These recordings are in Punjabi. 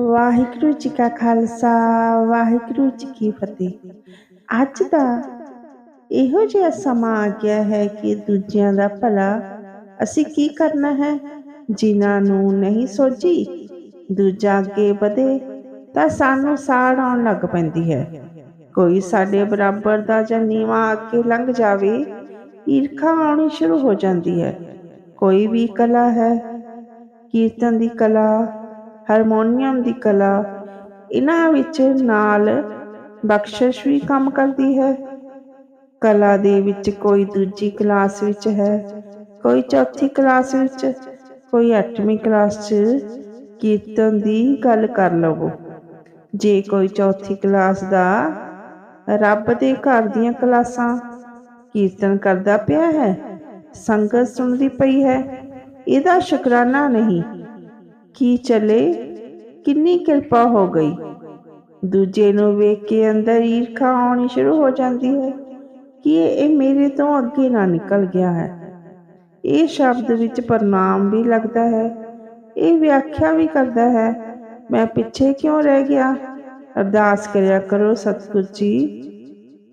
ਵਾਹਿਗੁਰੂ ਜੀ ਕਾ ਖਾਲਸਾ, ਵਾਹਿਗੁਰੂ ਜੀ ਕੀ ਫਤਿਹ। ਅੱਜ ਦਾ ਇਹੋ ਜਿਹਾ ਸਮਾਂ ਆ ਗਿਆ ਹੈ ਕਿ ਦੂਜਿਆਂ ਦਾ ਭਲਾ ਅਸੀਂ ਕੀ ਕਰਨਾ ਹੈ? ਜਿਨ੍ਹਾਂ ਨੂੰ ਨਹੀਂ ਸੋਚੀ ਦੂਜਾ ਅੱਗੇ ਵਧੇ ਤਾਂ ਸਾਨੂੰ ਸਾੜ ਆਉਣ ਲੱਗ ਪੈਂਦੀ ਹੈ। ਕੋਈ ਸਾਡੇ ਬਰਾਬਰ ਦਾ ਜਾਂ ਨੀਵਾਂ ਅੱਗੇ ਲੰਘ ਜਾਵੇ, ਈਰਖਾ ਆਉਣੀ ਸ਼ੁਰੂ ਹੋ ਜਾਂਦੀ ਹੈ। ਕੋਈ ਵੀ ਕਲਾ ਹੈ, ਕੀਰਤਨ ਦੀ ਕਲਾ ਹਾਰਮੋਨੀਅਮ ਦੀ ਕਲਾ, ਇਹਨਾਂ ਵਿੱਚ ਨਾਲ ਬਖਸ਼ਿਸ਼ ਵੀ ਕੰਮ ਕਰਦੀ ਹੈ। ਕਲਾ ਦੇ ਵਿੱਚ ਕੋਈ ਦੂਜੀ ਕਲਾਸ ਵਿੱਚ ਹੈ, ਕੋਈ ਚੌਥੀ ਕਲਾਸ ਵਿੱਚ, ਕੋਈ 8ਵੀਂ ਕਲਾਸ 'ਚ ਕੀਰਤਨ ਦੀ ਗੱਲ ਕਰ ਲਵੋ। ਜੇ ਕੋਈ ਚੌਥੀ ਕਲਾਸ ਦਾ ਰੱਬ ਦੇ ਘਰ ਦੀਆਂ ਕਲਾਸਾਂ ਕੀਰਤਨ ਕਰਦਾ ਪਿਆ ਹੈ, ਸੰਗਤ ਸੁਣਦੀ ਪਈ ਹੈ, ਇਹਦਾ ਸ਼ੁਕਰਾਨਾ ਨਹੀਂ। ਕੀ ਚਲੇ ਕਿੰਨੀ ਕਿਰਪਾ ਹੋ ਗਈ ਦੂਜੇ ਨੂੰ ਵੇਖ ਕੇ ਅੰਦਰ ਈਰਖਾ ਆਉਣੀ ਸ਼ੁਰੂ ਹੋ ਜਾਂਦੀ ਹੈ ਕਿ ਇਹ ਮੇਰੇ ਤੋਂ ਅੱਗੇ ਨਾ ਨਿਕਲ ਗਿਆ ਹੈ ਇਹ ਸ਼ਬਦ ਵਿੱਚ ਪ੍ਰਣਾਮ ਵੀ ਲੱਗਦਾ ਹੈ ਇਹ ਵਿਆਖਿਆ ਵੀ ਕਰਦਾ ਹੈ ਮੈਂ ਪਿੱਛੇ ਕਿਉਂ ਰਹਿ ਗਿਆ ਅਰਦਾਸ ਕਰਿਆ ਕਰੋ ਸਤਿਗੁਰ ਜੀ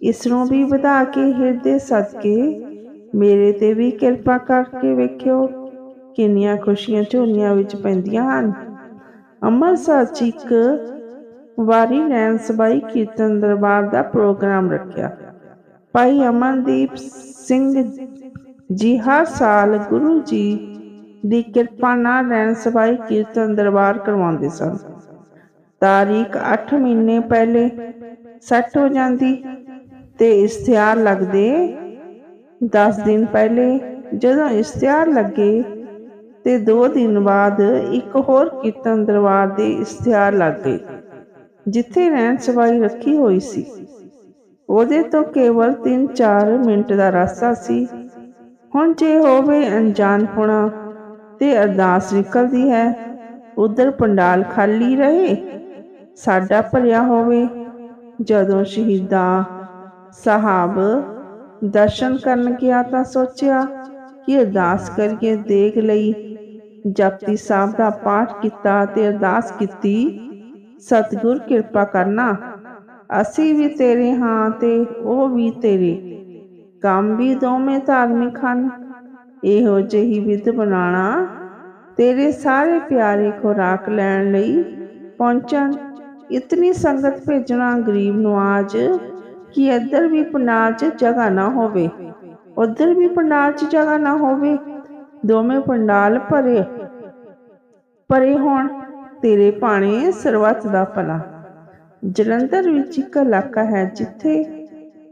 ਇਸ ਨੂੰ ਵੀ ਵਧਾ ਕੇ ਹਿਰਦੇ ਸਦਕੇ ਮੇਰੇ ਤੇ ਵੀ ਕਿਰਪਾ ਕਰਕੇ ਵੇਖਿਓ ਕਿੰਨੀਆਂ ਖੁਸ਼ੀਆਂ ਝੋਲੀਆਂ ਵਿੱਚ ਪੈਂਦੀਆਂ ਹਨ। ਅੰਮ੍ਰਿਤਸਰ 'ਚ ਇੱਕ ਵਾਰੀ ਨੈਣ ਸਬਾਈ ਕੀਰਤਨ ਦਰਬਾਰ ਦਾ ਪ੍ਰੋਗਰਾਮ ਰੱਖਿਆ। ਭਾਈ ਅਮਨਦੀਪ ਸਿੰਘ ਜੀ ਹਰ ਸਾਲ ਗੁਰੂ ਜੀ ਦੀ ਕਿਰਪਾ ਨਾਲ ਨੈਣ ਸਬਾਈ ਕੀਰਤਨ ਦਰਬਾਰ ਕਰਵਾਉਂਦੇ ਸਨ। ਤਾਰੀਖ 8 ਮਹੀਨੇ ਪਹਿਲੇ ਸੈੱਟ ਹੋ ਜਾਂਦੀ ਤੇ ਇਸ਼ਤਿਹਾਰ ਲੱਗਦੇ। 10 ਦਿਨ ਪਹਿਲੇ ਜਦੋਂ ਇਸ਼ਤਿਹਾਰ ਲੱਗੇ ਤੇ 2 ਦਿਨ ਬਾਅਦ ਇੱਕ ਹੋਰ ਕੀਰਤਨ ਦਰਬਾਰ ਦੇ ਇਸ਼ਤਿਹਾਰ ਲੱਗ ਗਏ, ਜਿੱਥੇ ਰਹਿਣ ਸਵਾਈ ਰੱਖੀ ਹੋਈ ਸੀ। ਉਹਦੇ ਤੋਂ ਕੇਵਲ 3-4 ਮਿੰਟ ਦਾ ਰਸਤਾ ਸੀ। ਹੁਣ ਜੇ ਹੋਵੇ ਅਣਜਾਣਪੁਣਾ ਤੇ ਅਰਦਾਸ ਨਿਕਲਦੀ ਹੈ, ਉਧਰ ਪੰਡਾਲ ਖਾਲੀ ਰਹੇ, ਸਾਡਾ ਭਰਿਆ ਹੋਵੇ, ਜਦੋਂ ਸ਼ਹੀਦਾਂ ਸਾਹਿਬ ਦਰਸ਼ਨ ਕਰਨ ਗਿਆ ਤਾਂ ਸੋਚਿਆ ਕਿ ਅਰਦਾਸ ਕਰਕੇ ਦੇਖ ਲਈ ਜਪਤੀ ਸਾਹਿਬ ਦਾ ਪਾਠ ਕੀਤਾ ਤੇ ਅਰਦਾਸ ਕੀਤੀ, ਸਤਿਗੁਰ ਕਿਰਪਾ ਕਰਨਾ, ਅਸੀਂ ਵੀ ਤੇਰੇ ਹਾਂ ਤੇ ਉਹ ਵੀ ਤੇਰੇ। ਕੰਮ ਵੀ ਦੋਵੇਂ ਧਾਰਮਿਕ ਹਨ। ਇਹੋ ਜਿਹੀ ਵਿਧ ਬਣਾਣਾ ਤੇਰੇ ਸਾਰੇ ਪਿਆਰੇ ਖੁਰਾਕ ਲੈਣ ਲਈ ਪਹੁੰਚਣ। ਇਤਨੀ ਸੰਗਤ ਭੇਜਣਾ ਗਰੀਬ ਨਵਾਜ ਕਿ ਇੱਧਰ ਵੀ ਪੰਡਾਲ 'ਚ ਜਗ੍ਹਾ ਨਾ ਹੋਵੇ, ਉੱਧਰ ਵੀ ਪੰਡਾਲ 'ਚ ਜਗ੍ਹਾ ਨਾ ਹੋਵੇ। ਦੋਵੇਂ ਪੰਡਾਲ ਭਰੇ। ਭਰੇ ਹੋਣ, ਤੇਰੇ ਭਾਣੇ ਸਰਵਤ ਦਾ ਭਲਾ। ਜਲੰਧਰ ਵਿੱਚ ਇੱਕ ਇਲਾਕਾ ਹੈ ਜਿੱਥੇ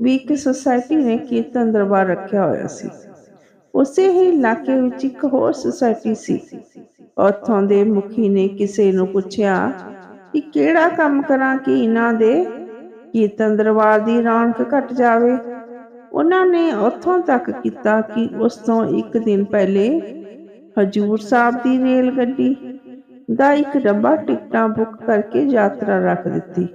ਵੀ ਇੱਕ ਸੁਸਾਇਟੀ ਨੇ ਕੀਰਤਨ ਦਰਬਾਰ ਰੱਖਿਆ ਹੋਇਆ ਸੀ। ਉਸੇ ਹੀ ਇਲਾਕੇ ਵਿੱਚ ਇੱਕ ਹੋਰ ਸੁਸਾਇਟੀ ਸੀ। ਉੱਥੋਂ ਦੇ ਮੁਖੀ ਨੇ ਕਿਸੇ ਨੂੰ ਪੁੱਛਿਆ ਕਿ ਕਿਹੜਾ ਕੰਮ ਕਰਾਂ ਕਿ ਇਹਨਾਂ ਦੇ ਕੀਰਤਨ ਦਰਬਾਰ ਦੀ ਰੌਣਕ ਘਟ ਜਾਵੇ। ਉਹਨਾਂ ਨੇ ਉੱਥੋਂ ਤੱਕ ਕੀਤਾ ਕਿ ਉਸ ਤੋਂ ਇੱਕ ਦਿਨ ਪਹਿਲੇ ਹਜੂਰ ਸਾਹਿਬ ਦੀ ਰੇਲ ਗੱਡੀ ਦਾ ਇੱਕ ਡੱਬਾ ਟਿਕਟਾਂ ਬੁੱਕ ਕਰਕੇ ਯਾਤਰਾ ਰੱਖ ਦਿੱਤੀ।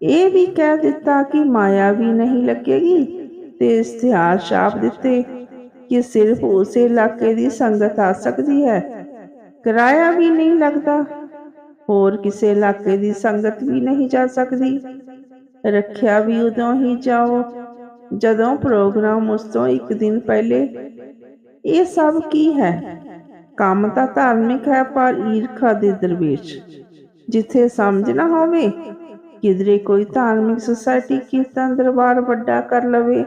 ਇਹ ਵੀ ਕਹਿ ਦਿੱਤਾ ਕਿ ਮਾਇਆ ਵੀ ਨਹੀਂ ਲੱਗੇਗੀ ਤੇ ਇਸ਼ਤਿਹਾਰ ਛਾਪ ਦਿੱਤੇ ਕਿ ਸਿਰਫ ਉਸੇ ਇਲਾਕੇ ਦੀ ਸੰਗਤ ਆ ਸਕਦੀ ਹੈ। ਕਿਰਾਇਆ ਵੀ ਨਹੀਂ ਲੱਗਦਾ, ਹੋਰ ਕਿਸੇ ਇਲਾਕੇ ਦੀ ਸੰਗਤ ਵੀ ਨਹੀਂ ਜਾ ਸਕਦੀ। ਰੱਖਿਆ ਵੀ ਉਦੋਂ ਹੀ ਜਾਓ। ਜਦੋਂ ਪ੍ਰੋਗਰਾਮ ਉਸ ਤੋਂ ਇੱਕ ਦਿਨ ਪਹਿਲੇ, ਇਹ ਸਭ ਕੀ ਹੈ? ਕੰਮ ਤਾਂ ਧਾਰਮਿਕ ਹੈ, ਪਰ ਈਰਖਾ ਦੇ ਦਰਵੇਸ਼। ਜਿੱਥੇ ਸਮਝ ਨਾ ਹੋਵੇ, ਕਿਧਰੇ ਕੋਈ ਧਾਰਮਿਕ ਸੁਸਾਇਟੀ ਕੀਰਤਨ ਦਰਬਾਰ ਵੱਡਾ ਕਰ ਲਵੇ,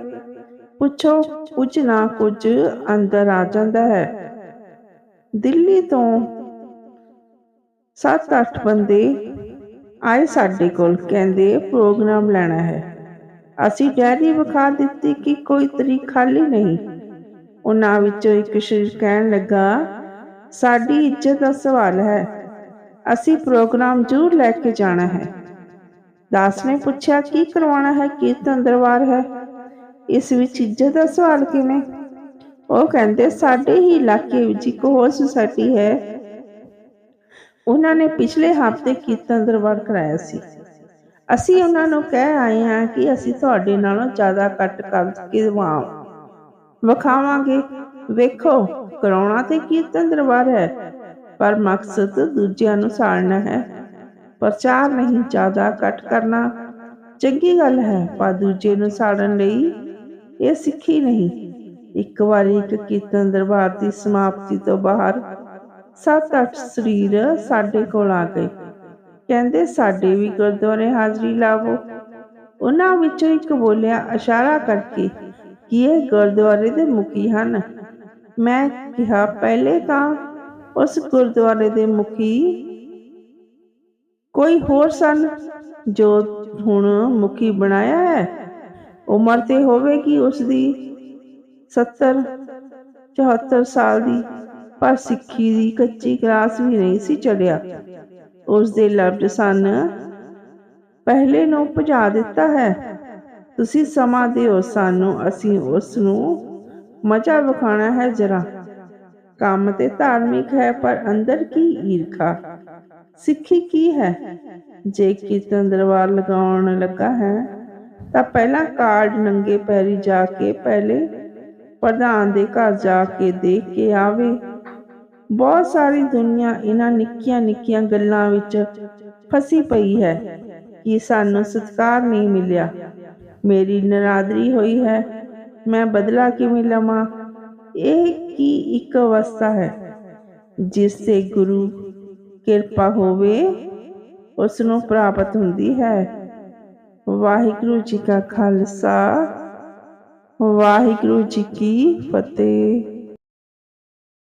ਪੁੱਛੋ, ਕੁਝ ਨਾ ਕੁਝ ਅੰਦਰ ਆ ਜਾਂਦਾ ਹੈ। ਦਿੱਲੀ ਤੋਂ 7-8 ਬੰਦੇ ਆਏ ਸਾਡੇ ਕੋਲ, ਕਹਿੰਦੇ ਪ੍ਰੋਗਰਾਮ ਲੈਣਾ ਹੈ। ਅਸੀਂ ਡੈਰੀ ਵਿਖਾ ਦਿੱਤੀ ਕਿ ਕੋਈ ਤਰੀਕ ਖਾਲੀ ਨਹੀਂ। ਉਹਨਾਂ ਵਿੱਚੋਂ ਇੱਕ ਸ਼ਰੀਰ ਕਹਿਣ ਲੱਗਾ, ਸਾਡੀ ਇੱਜ਼ਤ ਦਾ ਸਵਾਲ ਹੈ। ਅਸੀਂ ਪ੍ਰੋਗਰਾਮ ਜ਼ਰੂਰ ਲੈ ਕੇ ਜਾਣਾ ਹੈ। ਦਾਸ ਨੇ ਪੁੱਛਿਆ, ਕੀ ਕਰਵਾਉਣਾ ਹੈ? ਕੀਰਤਨ ਦਰਬਾਰ ਹੈ? ਇਸ ਵਿੱਚ ਇੱਜ਼ਤ ਦਾ ਸਵਾਲ ਕਿਵੇਂ? ਉਹ ਕਹਿੰਦੇ, ਸਾਡੇ ਹੀ ਇਲਾਕੇ ਵਿੱਚ ਇੱਕ ਹੋਰ ਸੁਸਾਇਟੀ ਹੈ। ਉਹਨਾਂ ਨੇ ਪਿਛਲੇ ਹਫ਼ਤੇ ਕੀਰਤਨ ਦਰਬਾਰ ਕਰਾਇਆ ਸੀ? ਅਸੀਂ ਉਹਨਾਂ ਨੂੰ ਕਹਿ ਆਏ ਹਾਂ ਕਿ ਅਸੀਂ ਤੁਹਾਡੇ ਨਾਲੋਂ ਜ਼ਿਆਦਾ ਕੱਟ ਕਰ ਕੇ ਵਿਖਾਵਾਂਗੇ। ਵੇਖੋ, ਕਰਾਉਣਾ ਤੇ ਕੀਰਤਨ ਦਰਬਾਰ ਹੈ, ਪਰ ਮਕਸਦ ਦੂਜਿਆਂ ਨੂੰ ਸਾੜਨਾ ਹੈ। ਪ੍ਰਚਾਰ ਨਹੀਂ, ਜ਼ਿਆਦਾ ਘੱਟ ਕਰਨਾ ਚੰਗੀ ਗੱਲ ਹੈ, ਪਰ ਦੂਜੇ ਨੂੰ ਸਾੜਨ ਲਈ ਇਹ ਸਿੱਖੀ ਨਹੀਂ। ਇੱਕ ਵਾਰੀ ਇੱਕ ਕੀਰਤਨ ਦਰਬਾਰ ਦੀ ਸਮਾਪਤੀ ਤੋਂ ਬਾਹਰ ਸੱਤ ਅੱਠ ਸਰੀਰ ਸਾਡੇ ਕੋਲ ਆ ਗਏ। ਕਹਿੰਦੇ, ਸਾਡੇ ਵੀ ਗੁਰਦੁਆਰੇ ਹਾਜ਼ਰੀ ਲਾਵੋ। ਉਹਨਾਂ ਵਿੱਚੋਂ ਇੱਕ ਬੋਲਿਆ, ਇਸ਼ਾਰਾ ਕਰਕੇ ਕਿ ਇਹ ਗੁਰਦੁਆਰੇ ਦੇ ਮੁਖੀ ਹਨ। ਮੈਂ ਕਿਹਾ, ਪਹਿਲੇ ਤਾਂ ਉਸ ਗੁਰਦੁਆਰੇ ਦੇ ਮੁਖੀ ਕੋਈ ਹੋਰ ਸਨ ਜੋ ਹੁਣ ਮੁਖੀ ਬਣਾਇਆ ਹੈ? ਉਮਰ ਤੇ ਹੋਵੇਗੀ ਉਸ ਦੀ 70 74 ਸਾਲ ਦੀ, ਪਰ ਸਿੱਖੀ ਦੀ ਕੱਚੀ ਕਲਾਸ ਵੀ ਨਹੀਂ ਸੀ ਚੜਿਆ ਉਸ ਦੇ ਲਫ਼ਜ਼ ਸਨ, ਪਹਿਲੇ ਨੂੰ ਭਜਾ ਦਿੱਤਾ ਹੈ। ਤੁਸੀਂ ਸਮਾਂ ਦਿਓ, ਸਾਨੂੰ, ਅਸੀਂ ਉਸ ਨੂੰ ਮਜ਼ਾ ਵਿਖਾਣਾ ਹੈ ਜਰਾ। ਕੰਮ ਤੇ ਧਾਰਮਿਕ ਹੈ, ਪਰ ਅੰਦਰ ਕੀ ਈਰਖਾ? ਸਿੱਖੀ ਕੀ ਹੈ? ਜੇ ਕੀਰਤਨ ਦਰਬਾਰ ਲਗਾਉਣ ਲੱਗਾ ਹੈ, ਤਾਂ ਪਹਿਲਾਂ ਕਾਰਡ ਨੰਗੇ ਪੈਰੀ ਜਾ ਕੇ ਪਹਿਲੇ ਪ੍ਰਧਾਨ ਦੇ ਘਰ ਜਾ ਕੇ ਦੇਖ ਕੇ ਆਵੇ। ਬਹੁਤ ਸਾਰੀ ਦੁਨੀਆ ਇਹਨਾਂ ਨਿੱਕੀਆਂ ਨਿੱਕੀਆਂ ਗੱਲਾਂ ਵਿੱਚ ਫਸੀ ਪਈ ਹੈ ਕਿ ਸਾਨੂੰ ਸਤਿਕਾਰ ਨਹੀਂ ਮਿਲਿਆ। ਮੇਰੀ ਨਰਾਦਰੀ ਹੋਈ ਹੈ, ਮੈਂ ਬਦਲਾ ਕਿਵੇਂ ਲਵਾਂ? ਇਹ ਕੀ ਇੱਕ ਅਵਸਥਾ ਹੈ ਜਿਸ ਤੇ ਗੁਰੂ ਕਿਰਪਾ ਹੋਵੇ ਉਸ ਨੂੰ ਪ੍ਰਾਪਤ ਹੁੰਦੀ ਹੈ। ਵਾਹਿਗੁਰੂ ਜੀ ਕਾ ਖਾਲਸਾ, ਵਾਹਿਗੁਰੂ ਜੀ ਕੀ ਫਤਿਹ।